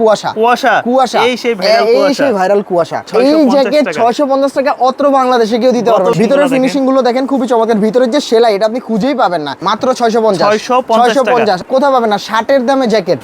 কুয়াশা। কুয়াশা? কুয়াশা। এই সেই ভাইরাল কুয়াশা। সেই ভাইরাল কুয়াশা। এই জ্যাকেট টাকা। ছয়শো পঞ্চাশ টাকা অত্র বাংলাদেশে কেউ দিতে পারবে ভিতরের ফিনিশিংগুলো দেখেন খুবই চমৎকার। ভিতরের যে সেলাই এটা আপনি খুঁজেই পাবেন না। মাত্র ছয়শো পঞ্চাশ। 650 পঞ্চাশ কোথাও পাবেন না। ষাটের দামে জ্যাকেট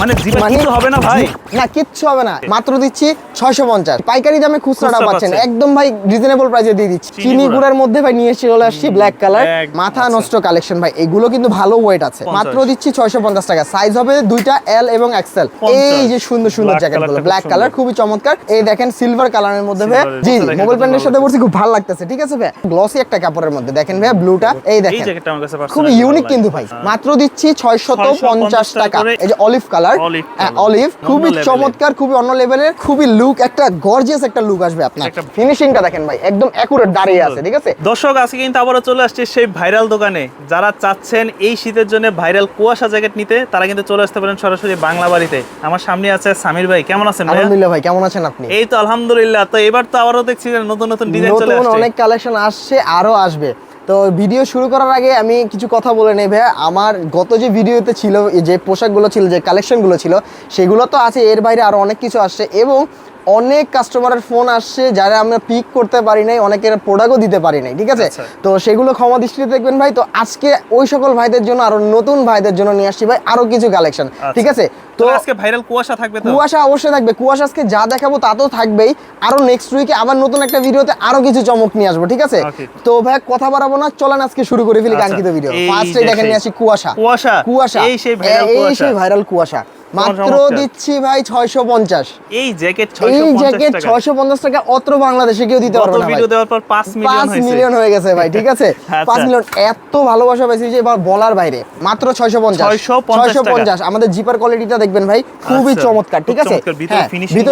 মানে মানে- কিছু হবে না ভাই। না কিচ্ছু হবে না। মাত্র দিচ্ছি ছয়শো পঞ্চাশ। পাইকারি দামে খুচরাটা পাচ্ছেন। একদম ভাই রিজনেবল প্রাইসে দিয়ে দিচ্ছি। চিনি গুড়ার মধ্যে ভাই নিয়ে এসে চলে আসছি ব্ল্যাক কালার মাথা আচ্ছা। নষ্ট কালেকশন ভাই। এগুলো কিন্তু ভালো ওয়েট আছে। মাত্র দিচ্ছি ছয়শো পঞ্চাশ টাকা। সাইজ হবে দুইটা এল এবং এক্সেল এই যে সুন্দর সুন্দর জ্যাকেটগুলো। ব্ল্যাক কালার খুবই চমৎকার। এই দেখেন সিলভার কালারের মধ্যে ভাই। জি মোবাইল প্যান্টের সাথে পড়ছি খুব ভালো লাগতেছে। ঠিক আছে ভাই? গ্লসি একটা কাপড়ের মধ্যে। দেখেন ভাই ব্লুটা এই দেখেন। খুবই ইউনিক কিন্তু ভাই। হ্যাঁ। মাত্র দিচ্ছি ছয়শত পঞ্চাশ টাকা এই যে অলিভ কালার Olive হ্যাঁ অলিভ খুবই। চমৎকার খুবই অন্য লেভেলের খুবই লুক একটা গর্জিয়াস একটা লুক আসবে আপনার। ফিনিশিংটা দেখেন ভাই একদম অ্যাকুরেট দাঁড়িয়ে আছে ঠিক আছে? দর্শক আজকে কিন্তু আবারও চলে আসছে সেই ভাইরাল দোকানে। যারা চাচ্ছেন এই শীতের জন্য ভাইরাল কুয়াশা জ্যাকেট নিতে তারা কিন্তু চলে আসতে পারেন সরাসরি বাংলা বাড়িতে। আমার সামনে আছে সামির ভাই কেমন আছেন? আলহামদুলিল্লাহ ভাই কেমন আছেন আপনি? এই তো আলহামদুলিল্লাহ। তো এবার তো আবারও দেখছি নতুন নতুন ডিজাইন চলে নতুন আসছে। অনেক কালেকশন আসছে আরও আসবে। তো ভিডিও শুরু করার আগে আমি কিছু কথা বলে নেই ভাইয়া। আমার গত যে ভিডিওতে ছিল যে পোশাকগুলো ছিল, যে কালেকশনগুলো ছিল, সেগুলো তো আছে, এর বাইরে আরও অনেক কিছু আসছে এবং অনেক কাস্টমারের ফোন আসছে যারা আমরা পিক করতে পারি নাই অনেকের প্রোডাক্টও দিতে পারি নাই ঠিক আছে? আচ্ছা। তো সেগুলো ক্ষমা দৃষ্টিতে দেখবেন ভাই। তো আজকে ওই সকল ভাইদের জন্য আরও নতুন ভাইদের জন্য নিয়ে আসছি ভাই আরও কিছু কালেকশন ঠিক আছে? তো আজকে ভাইরাল কুয়াশা থাকবে তো? কুয়াশা অবশ্যই থাকবে। কুয়াশা আজকে যা দেখাবো তা তো থাকবেই। আরও নেক্সট উইকে আবার নতুন একটা ভিডিওতে আরও কিছু চমক নিয়ে আসব ঠিক আছে? তো ভাই কথা বাড়াবো না চলেন আজকে শুরু করে ফেলি আচ্ছা, কাঙ্ক্ষিত ভিডিও ফার্স্টে দেখেন নিয়ে আসি কুয়াশা। কুয়াশা। কুয়াশা। এই সেই ভাইরাল কুয়াশা। মাত্র দিচ্ছি ভাই ছয়শো পঞ্চাশ। এই জ্যাকেট এই জ্যাকেট টাকা। ছয়শো পঞ্চাশ টাকা অত্র বাংলাদেশে কেউ দিতে পারবে না ভিডিও দেওয়ার পর 5 মিলিয়ন হয়েছে। মিলিয়ন হয়ে গেছে ভাই ঠিক আছে? আচ্ছা। পাঁচ মিলিয়ন এত ভালোবাসা পাইছি যে এবার বলার বাইরে। মাত্র ছয়শো পঞ্চাশ। 650 আমাদের জিপার কোয়ালিটিটা দেখবেন ভাই খুবই আচ্ছা, চমৎকার ঠিক আছে? ভিতরের হ্যাঁ,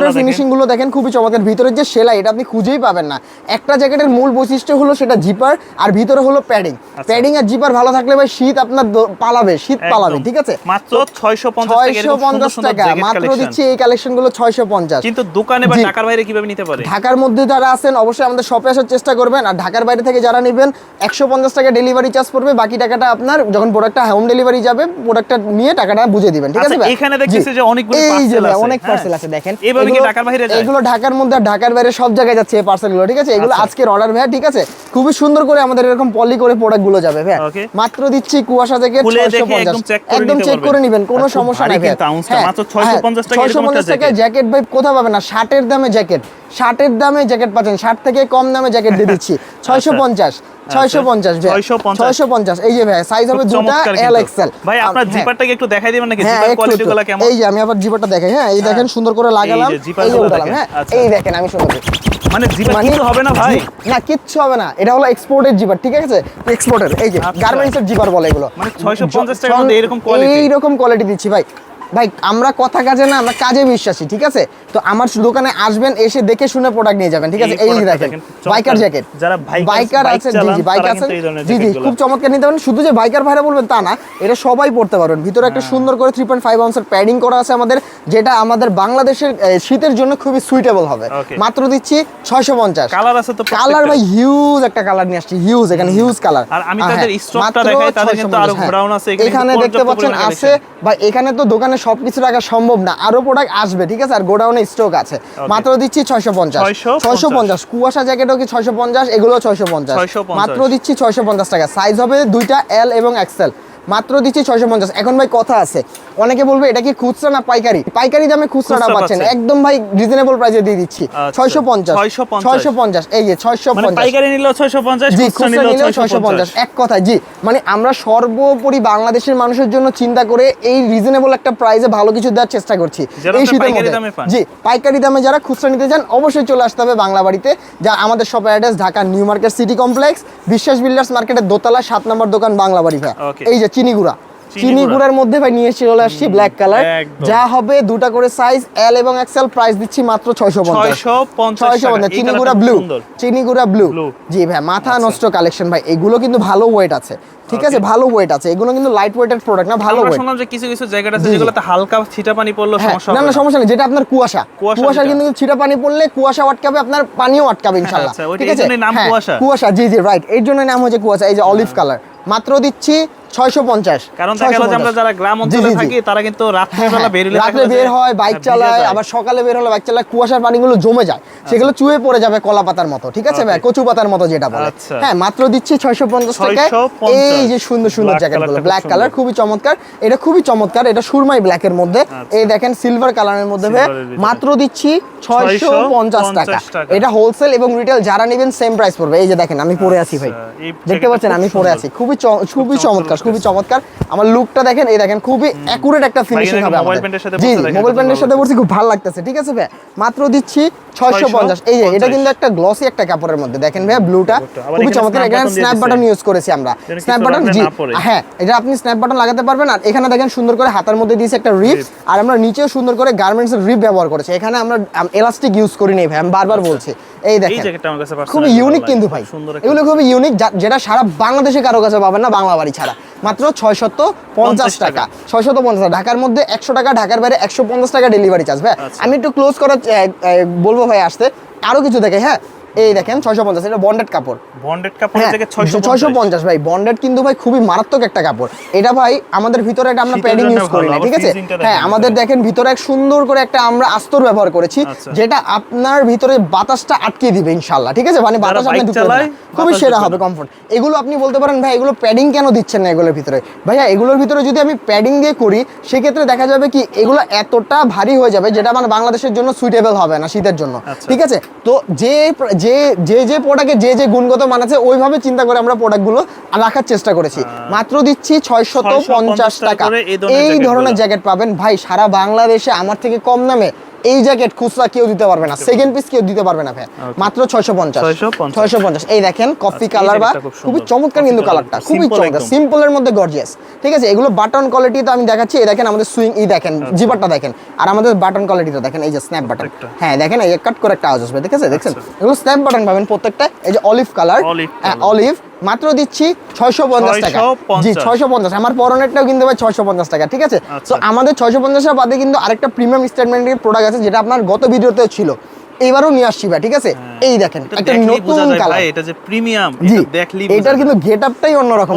দেখেন। ফিনিশিংগুলো দেখেন। খুবই চমৎকার। ভিতরের যে সেলাই এটা আপনি খুঁজেই পাবেন না। একটা জ্যাকেটের মূল বৈশিষ্ট্য হলো সেটা জিপার আর ভিতরে হলো প্যাডিং প্যাডিং আর জিপার ভালো থাকলে ভাই শীত আপনার পালাবে শীত পালাবে ঠিক আছে? মাত্র 650 টাকা পঞ্চাশ টাকা মাত্র দিচ্ছি এই কালেকশনগুলো ছয়শো পঞ্চাশ। কিন্তু দোকানে বা ঢাকার বাইরে কীভাবে নিতে পারে? ঢাকার মধ্যে যারা আছেন অবশ্যই আমাদের শপে আসার চেষ্টা করবেন। আর ঢাকার বাইরে থেকে যারা নেবেন একশো পঞ্চাশ টাকা ডেলিভারি চার্জ পড়বে। বাকি টাকাটা আপনার যখন প্রোডাক্টটা হোম ডেলিভারি যাবে প্রোডাক্টটা নিয়ে টাকাটা বুঝে দিবেন ঠিক আছে আচ্ছা, এখানে জি। দেখতেছি যে অনেকগুলো এই যে আছে, অনেক হ্যাঁ। পার্সেল আছে দেখেন। কি ঢাকার বাইরে যায়? এগুলো ঢাকার মধ্যে আর ঢাকার বাইরে সব জায়গায় যাচ্ছে এই পার্সেলগুলো ঠিক আছে? এগুলো আচ্ছা। আজকের অর্ডার ভাই ঠিক আছে? খুবই সুন্দর করে আমাদের এরকম পলি করে প্রোডাক্টগুলো যাবে ভাই মাত্র দিচ্ছি কুয়াশা থেকে 650 একদম চেক করে নেবেন কোনো সমস্যা নাই কিন্তু ounce মাত্র 650 টাকা 650 একটা টাকায় জ্যাকেট ভাই কোথাও পাবেন না ষাটের দামে জ্যাকেট ষাটের দামে জ্যাকেট পাচ্ছেন ষাট থেকে কম দামে জ্যাকেট দিয়ে দিচ্ছি। ছয়শো পঞ্চাশ ছয়শো পঞ্চাশ 650 ছয়শো পঞ্চাশ। এই যে ভাই সাইজ হবে দুটা এল। এক্সেল ভাই আপনার জিপারটাকে একটু দেখাই দিবেন নাকি? হ্যাঁ জিপার কোয়ালিটি গুলো কেমন? এই যে আমি আবার জিপারটা দেখাই। হ্যাঁ এই দেখেন সুন্দর করে লাগালাম এই যে উঠালাম হ্যাঁ আচ্ছা। এই দেখেন আমি সুন্দর মানে জিপার মানে কিছু হবে না ভাই? না কিচ্ছু হবে না। এটা হলো এক্সপোর্টের জিপার ঠিক আছে? এক্সপোর্টের এই যে আচ্ছা। গার্মেন্টসের জিপার বলে এগুলো। মানে 650 টাকার মধ্যে এরকম quality? এইরকম কোয়ালিটি দিচ্ছি ভাই। ভাই আমরা কথা কাজে না আমরা কাজে বিশ্বাসী ঠিক আছে? তো আমার দোকানে আসবেন এসে দেখে শুনে প্রোডাক্ট নিয়ে যাবেন ঠিক আছে? এই দেখেন বাইকার জ্যাকেট যারা বাইকার আছে জি জি বাইক আছে। জি জি খুব চমৎকার নিতে পারেন শুধু যে বাইকার ভাইরা বলবেন তা না এটা সবাই পড়তে পারবেন। ভিতরে একটা হ্যাঁ। সুন্দর করে থ্রি পয়েন্ট ফাইভ আউন্সের প্যাডিং করা আছে আমাদের যেটা আমাদের বাংলাদেশের শীতের জন্য খুবই সুইটেবল হবে। মাত্র দিচ্ছি ছয়শো পঞ্চাশ। কালার আছে তো কালার ভাই হিউজ একটা কালার নিয়ে আসছি হিউজ এখানে হিউজ কালার আর আমি তাদের স্টকটা দেখাই, তাদের কিন্তু আরও আছে, এখানে হ্যাঁ। এখানে কিন্তু দেখতে পাচ্ছেন আছে। ভাই এখানে তো দোকানে সবকিছু রাখা সম্ভব না। আরও প্রোডাক্ট আসবে ঠিক আছে? আর গোডাউনে স্টক আছে। মাত্র দিচ্ছি ছয়শো পঞ্চাশ। ছয়শো পঞ্চাশ। কুয়াশা জ্যাকেটও কি ছয়শো পঞ্চাশ? এগুলো ছয়শো পঞ্চাশ। মাত্র দিচ্ছি ছয়শো পঞ্চাশ টাকা। সাইজ হবে দুইটা এল এবং এক্সেল মাত্র দিচ্ছি ছয়শো পঞ্চাশ। এখন ভাই কথা আছে অনেকে বলবে এটা কি খুচরা না পাইকারি? পাইকারি দামে খুচরাটা পাচ্ছেন। একদম ভাই রিজনেবল প্রাইসে দিয়ে দিচ্ছি। আচ্ছা। ছয়শো পঞ্চাশ। ছয়শো পঞ্চাশ। এই যে ছয়শো পঞ্চাশ মানে পঞ্চাশ। পাইকারি নিলেও 650 জি খুচরা খুচরা নিলেও নিলেও ছয়শো পঞ্চাশ। এক কথায় জি মানে আমরা সর্বোপরি বাংলাদেশের মানুষের জন্য চিন্তা করে এই রিজনেবল একটা প্রাইসে ভালো কিছু দেওয়ার চেষ্টা করছি। এই শীতের পাইকারি মধ্যে। দামে জি পাইকারি দামে যারা খুচরা নিতে চান অবশ্যই চলে আসতে হবে বাংলা বাড়িতে যা আমাদের shop address Dhaka new market city complex Biswas builders মার্কেটের দোতলা সাত নম্বর দোকান বাংলা বাড়ি ভাই। এই যে চিনিগুড়া চিনিগুড়া। চিনিগুড়ার মধ্যে ভাই নিয়ে চলে আসছি ব্ল্যাক কালার যা হবে দুটা করে সাইজ এল এবং এক্সেল প্রাইস দিচ্ছি মাত্র ছয়শো পঞ্চাশ। 650 ছয়শো টাকা। পঞ্চাশ এই চিনিগুড়া ব্লু সুন্দর। চিনিগুড়া ব্লু জি ভাই মাথা নষ্ট কালেকশন ভাই। এগুলো কিন্তু ভালো ওয়েট আছে। ঠিক আছে ভালো ওয়েট আছে। এগুলো কিন্তু লাইট ওয়েটের প্রোডাক্ট না ভালো ওয়েট শুনলাম যে কিছু কিছু জায়গা আছে। যেগুলোতে হালকা ছিটা পানি পড়লেও হ্যাঁ সমস্যা না না। সমস্যা নেই। যেটা আপনার কুয়াশা। কুয়াশা কিন্তু ছিটা পানি পড়লে কুয়াশা আটকাবে আপনার পানিও আটকাবে ইনশাআল্লাহ। আচ্ছা, ঠিক আছে? নাম হ্যাঁ, কুয়াশা। কুয়াশা। জি জি রাইট এর জন্য নাম হচ্ছে কুয়াশা। এই যে অলিভ কালার মাত্র দিচ্ছি ছয়শো পঞ্চাশ কারণ দেখা গেলো আমরা যারা গ্রাম অঞ্চলে থাকি তারা কিন্তু রাত্রেবেলা বের হলে বের হয় বাইক চালায় আবার সকালে বের হলে বাইক চালায় কুয়াশার পানিগুলো জমে যায়। সেগুলো চুয়ে পড়ে যাবে কলা পাতার মতো ঠিক আছে ভাই? কচু পাতার মতো যেটা বলে। হ্যাঁ মাত্র দিচ্ছি ছয়শো পঞ্চাশ টাকায় এই যে সুন্দর সুন্দর Black জ্যাকেটগুলো colourটা খুব ব্ল্যাক কালার খুবই চমৎকার। এটা খুবই চমৎকার এটা সুরমাই ব্ল্যাক এর মধ্যে। আচ্ছা। এই দেখেন সিলভার কালারের মধ্যে ভাই এর ভিতরে। মাত্র দিচ্ছি ছয়শো পঞ্চাশ 650 টাকা। এটা হোলসেল এবং রিটেল যারা নেবেন সেম প্রাইস পড়বে। এই যে দেখেন আমি পরে আছি ভাই। আচ্ছা, দেখতে পাচ্ছেন আমি পরে আছি। খুবই খুবই চমৎকার চমৎকার খুবই চমৎকার। আমার লুকটা দেখেন এই দেখেন খুবই অ্যাকুরেট একটা ফিনিশিং হবে মোবাইল প্যান্টের সাথে জি মোবাইল কত প্যান্টের সাথে পরছি খুব ভালো লাগতেছে ঠিক আছে ভাই মাত্র দিচ্ছি ছয়শো পঞ্চাশ। এই যে এটা কিন্তু একটা গ্লসি একটা কাপড়ের মধ্যে। দেখেন ভাই ব্লুটা খুবই চমৎকার। এখানে স্ন্যাপ। বাটন ইউজ করেছি আমরা। স্ন্যাপ বাটন জি হ্যাঁ এটা আপনি স্ন্যাপ বাটন লাগাতে পারবেন। আর এখানে দেখেন সুন্দর করে হাতার মধ্যে দিয়েছে একটা রিপ আর আমরা নিচেও সুন্দর করে গার্মেন্টস এর রিপ ব্যবহার করেছি। এখানে আমরা এলাস্টিক ইউজ করি নেই ভাই আমি বারবার বলছি। এই দেখেন খুবই ইউনিক কিন্তু ভাই। এগুলো খুবই ইউনিক যেটা সারা বাংলাদেশে কারও কাছে পাবেন না বাংলা বাড়ি ছাড়া। মাত্র ছয়শত পঞ্চাশ টাকা। ছয়শত পঞ্চাশ ঢাকার মধ্যে একশো টাকা ঢাকার বাইরে একশো পঞ্চাশ টাকা ডেলিভারি চার্জ ভাই আচ্ছা। আমি একটু ক্লোজ করার বলব ভাই আসতে। আরও কিছু দেখে হ্যাঁ? এই দেখেন ছয়শো পঞ্চাশ এটা বন্ডেড কাপড় বন্ডেড কাপড়ের হ্যাঁ থেকে 650 ছয়শো পঞ্চাশ ভাই বন্ডেড কিন্তু ভাই খুবই মারাত্মক একটা কাপড় এটা ভাই আমাদের ভিতরে এটা আমরা প্যাডিং ইউজ করি না ঠিক আছে হ্যাঁ আমাদের। দেখেন ভিতরে এক সুন্দর করে একটা আমরা আস্তর ব্যবহার করেছি আচ্ছা। যেটা আপনার ভিতরে বাতাসটা আটকে দিবে ইনশাল্লাহ ঠিক আছে মানে বাতাস আপনি ঢুকতে। খুবই সেরা হবে। কমফোর্ট এগুলো আপনি বলতে পারেন ভাই এগুলো প্যাডিং কেন দিচ্ছেন না এগুলোর ভিতরে ভাইয়া এগুলোর ভিতরে যদি আমি প্যাডিং দিয়ে করি সেক্ষেত্রে দেখা যাবে কি এগুলো এতটা ভারী হয়ে যাবে যেটা মানে বাংলাদেশের জন্য সুইটেবল হবে না শীতের জন্য আচ্ছা। ঠিক আছে তো যে যে যে যে প্রোডাক্টে যে যে গুণগত মান আছে ওইভাবে চিন্তা করে আমরা প্রোডাক্টগুলো রাখার চেষ্টা করেছি। মাত্র দিচ্ছি ছয়শত পঞ্চাশ টাকা এই ধরনের ধরনের জ্যাকেট পাবেন। ভাই সারা বাংলাদেশে আমার থেকে কম দামে এই জ্যাকেট খুচরা কেউ দিতে পারবে না। সেকেন্ড পিস কেউ দিতে পারবে না ভাই। মাত্র ছয়শো পঞ্চাশ। 650 ছয়শো পঞ্চাশ। এই দেখেন কফি আচ্ছা, কালার বা খুব খুবই চমৎকার কিন্তু কালারটা খুবই চমৎকার। সিম্পলের মধ্যে গর্জিয়াস ঠিক আছে? এগুলো বাটন কোয়ালিটি তো আমি দেখাচ্ছি। এই দেখেন আমাদের সুইং ই দেখেন জিপারটা দেখেন। আর আমাদের বাটন কোয়ালিটিটা দেখেন এই যে স্ন্যাপ বাটন হ্যাঁ দেখেন এই কাট করে একটা আওয়াজ আসবে। ঠিক আছে? দেখছেন এগুলো স্ন্যাপ বাটন পাবেন প্রত্যেকটা এই যে অলিভ কালার। অলিভ মাত্র দিচ্ছি ছয়শো পঞ্চাশ টাকা। জি ছয়শো পঞ্চাশ। আমার পরনেরটাও কিন্তু ভাই ছয়শো পঞ্চাশ টাকা ঠিক আছে? আচ্ছা। তো আমাদের ছয়শো পঞ্চাশের বাদে কিন্তু আরেকটা প্রিমিয়াম স্টেটমেন্টের প্রোডাক্ট আছে যেটা আপনার গত ভিডিওতে ছিল। এবারও নিয়ে আসছি ঠিক আছে? এই দেখেন এটা একটা নতুন কালার এটা যে প্রিমিয়াম জি এটা দেখলেই এটার কিন্তু গেট আপটাই অন্যরকম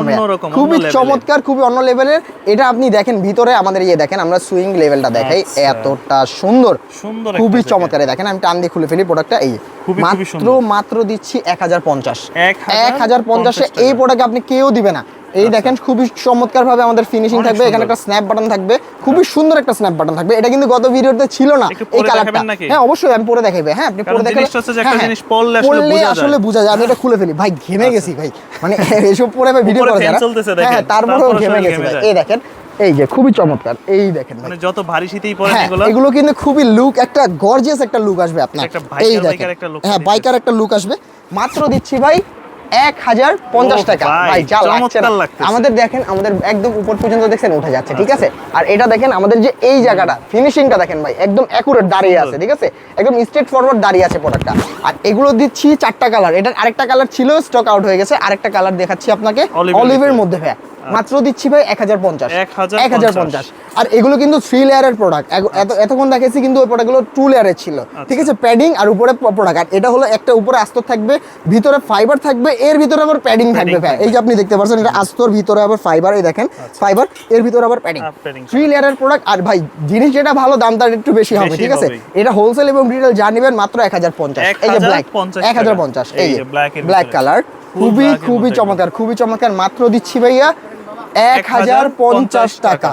খুবই চমৎকার খুবই অন্য লেভেলের এটা আপনি দেখেন ভিতরে আমাদের ইয়ে দেখেন আমরা সুইং লেভেলটা দেখাই। এতটা সুন্দর। সুন্দর খুবই চমৎকার দেখেন আমি টান দিয়ে খুলে ফেলি প্রোডাক্টটা এই মাত্র মাত্র দিচ্ছি এক হাজার পঞ্চাশ। 1050 এক হাজার পঞ্চাশে এই প্রোডাক্ট আপনি কেউ দিবে না। এই দেখেন খুবই চমৎকার ভাবে আমাদের ফিনিশিং থাকবে এখানে একটা স্ন্যাপ বাটন থাকবে খুবই সুন্দর একটা স্ন্যাপ বাটন থাকবে। এটা কিন্তু গত ভিডিওতে ছিল না এই কালারটা হ্যাঁ অবশ্যই আমি পরে দেখাইবে। হ্যাঁ আপনি পরে একটা হ্যাঁ, হ্যাঁ। জিনিস পরলে আসলে বোঝা যায়। আসলে বোঝা যায়। আমি এটা খুলে ফেলি। ভাই ঘেমে গেছি ভাই। মানে এসব পরে ভাই ভিডিও করা। চলতেছে হ্যাঁ তারপরেও তারপরে ঘেমে গেছি ভাই। এই দেখেন এই যে খুবই চমৎকার। এই দেখেন মানে যত ভারী শীতেই পরে হ্যাঁ এগুলো এগুলো কিন্তু খুবই লুক একটা গর্জিয়াস একটা লুক আসবে আপনার। এই দেখেন। হ্যাঁ বাইকার একটা লুক আসবে। মাত্র দিচ্ছি ভাই এক হাজার পঞ্চাশ টাকা। ভাই, যা লাগছে। আমাদের দেখেন আমাদের একদম উপর পর্যন্ত দেখছেন উঠে যাচ্ছে ঠিক আছে? আর এটা দেখেন আমাদের যে এই জায়গাটা ফিনিশিংটা দেখেন ভাই একদম অ্যাকুরেট দাঁড়িয়ে আছে ঠিক আছে? একদম স্ট্রেট ফরওয়ার্ড দাঁড়িয়ে আছে প্রোডাক্টটা আর এগুলো দিচ্ছি চারটা কালার এটার আরেকটা কালার ছিল স্টক আউট হয়ে গেছে। আরেকটা কালার দেখাচ্ছি আপনাকে অলিভের মধ্যে ভাই মাত্র দিচ্ছি ভাই এক হাজার পঞ্চাশ। 1050 এক হাজার পঞ্চাশ। আর এগুলো কিন্তু থ্রি লেয়ারের প্রোডাক্ট এতক্ষণ দেখেছি কিন্তু ওই প্রোডাক্টগুলো টু লেয়ারের ছিল। ঠিক আছে প্যাডিং আর উপরে প্রোডাক্ট আর এটা হলো একটা উপরে আস্তর থাকবে ভিতরে ফাইবার থাকবে এর ভিতরে আবার প্যাডিং থাকবে ভাই। এই যে আপনি দেখতে পাচ্ছেন এটা আস্তর ভিতরে আবার ফাইবার এই দেখেন ফাইবার এর ভিতরে আবার প্যাডিং আচ্ছা। থ্রি লেয়ারের প্রোডাক্ট আর ভাই জিনিস যেটা ভালো দাম তার একটু বেশি হবে ঠিক আছে? এটা হোলসেল এবং রিটেল যা নেবেন মাত্র এক হাজার পঞ্চাশ। এই যে ব্ল্যাক 1050 এক হাজার পঞ্চাশ। এই ব্ল্যাক কালার খুবই খুবই চমৎকার খুবই চমৎকার। মাত্র দিচ্ছি ভাইয়া এক হাজার পঞ্চাশ টাকা।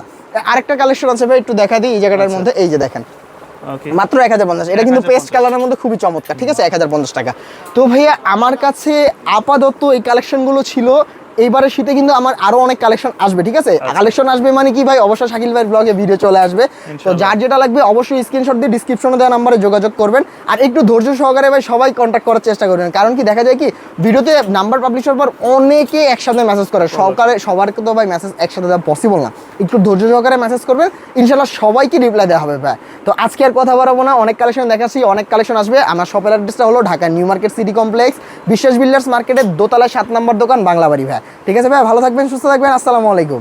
আরেকটা কালেকশন আছে ভাই একটু দেখা দিই এই জায়গাটার মধ্যে এই যে দেখেন। মাত্র এক হাজার পঞ্চাশ। এটা কিন্তু পেস্ট কালারের মধ্যে খুবই চমৎকার ঠিক আছে? এক হাজার পঞ্চাশ টাকা। তো ভাইয়া আমার কাছে আপাতত এই কালেকশনগুলো ছিল এইবারে শীতে কিন্তু আমার আরও অনেক কালেকশন আসবে ঠিক আছে? কালেকশন আসবে মানে কি ভাই? অবশ্যই শাকিল ভাইয়ের ব্লগে ভিডিও চলে আসবে। তো যার যেটা লাগবে অবশ্যই স্ক্রিনশট দিয়ে ডিসক্রিপশনে দেওয়া নাম্বারে যোগাযোগ করবেন। আর একটু ধৈর্য সহকারে ভাই সবাই কন্ট্যাক্ট করার চেষ্টা করবেন। কারণ কি দেখা যায় কি ভিডিওতে নাম্বার পাবলিশ হওয়ার পর অনেকে একসাথে মেসেজ করে। সরকারে সবার তো ভাই মেসেজ একসাথে দেওয়া পসিবল না। একটু ধৈর্য সহকারে মেসেজ করবেন। ইনশাল্লাহ সবাইকে রিপ্লাই দেওয়া হবে ভাই। তো আজকে আর কথা বাড়াবো না। অনেক কালেকশন দেখাচ্ছি অনেক কালেকশন আসবে। আমার শপের অ্যাড্রেসটা হলো Dhaka new market city complex. Biswas builders মার্কেটের দোতলায় সাত নম্বর দোকান বাংলাবাড়ি ভাই। ঠিক আছে ভাই ভালো থাকবেন সুস্থ থাকবেন আসসালামু আলাইকুম।